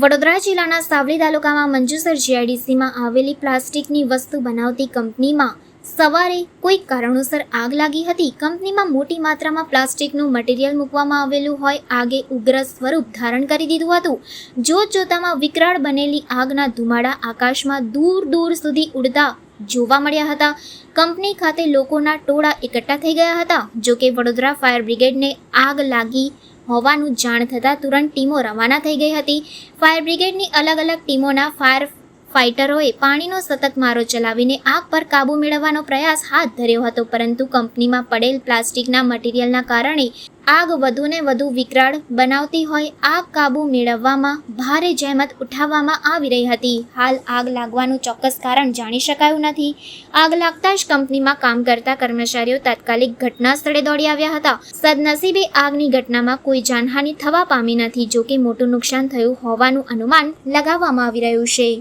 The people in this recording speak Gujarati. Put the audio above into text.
વડોદરા જિલ્લાના સાવલી તાલુકામાં મંજુસર જીઆઈડીસીમાં આવેલી પ્લાસ્ટિકની વસ્તુ બનાવતી કંપનીમાં સવારે કોઈ કારણોસર આગ લાગી હતી. કંપનીમાં મોટી માત્રામાં પ્લાસ્ટિકનું મટીરિયલ મૂકવામાં આવેલું હોય આગે ઉગ્ર સ્વરૂપ ધારણ કરી દીધું હતું. જોત જોતામાં વિકરાળ બનેલી આગના ધુમાડા આકાશમાં દૂર દૂર સુધી ઉડતા જોવા મળ્યા હતા. કંપની ખાતે લોકોના ટોળા એકઠા થઈ ગયા હતા. જો કે વડોદરા ફાયર બ્રિગેડને આગ લાગી હોવાનું જાણ થતાં તુરંત ટીમો રવાના થઈ ગઈ હતી. ફાયર બ્રિગેડની અલગ અલગ ટીમોના ફાયર ફાઇટરોએ પાણીનો સતત મારો ચલાવીને આગ પર કાબૂ મેળવવાનો પ્રયાસ હાથ ધર્યો હતો, પરંતુ કંપનીમાં પડેલ પ્લાસ્ટિકના મટીરિયલના કારણે આગ વધુને વધુ વિકરાળ બનાવતી હોય, આગ કાબૂ મેળવવામાં ભારે જહેમત ઉઠાવવામાં આવી રહી હતી. હાલ આગ લાગવાનું ચોક્કસ કારણ જાણી શકાયું નથી. આગ લાગતા જ કંપનીમાં કામ કરતા કર્મચારીઓ તાત્કાલિક ઘટના સ્થળે દોડી આવ્યા હતા. સદનસીબે આગની ઘટનામાં કોઈ જાનહાનિ થવા પામી નથી, જોકે મોટું નુકસાન થયું હોવાનું અનુમાન લગાવવામાં આવી રહ્યું છે.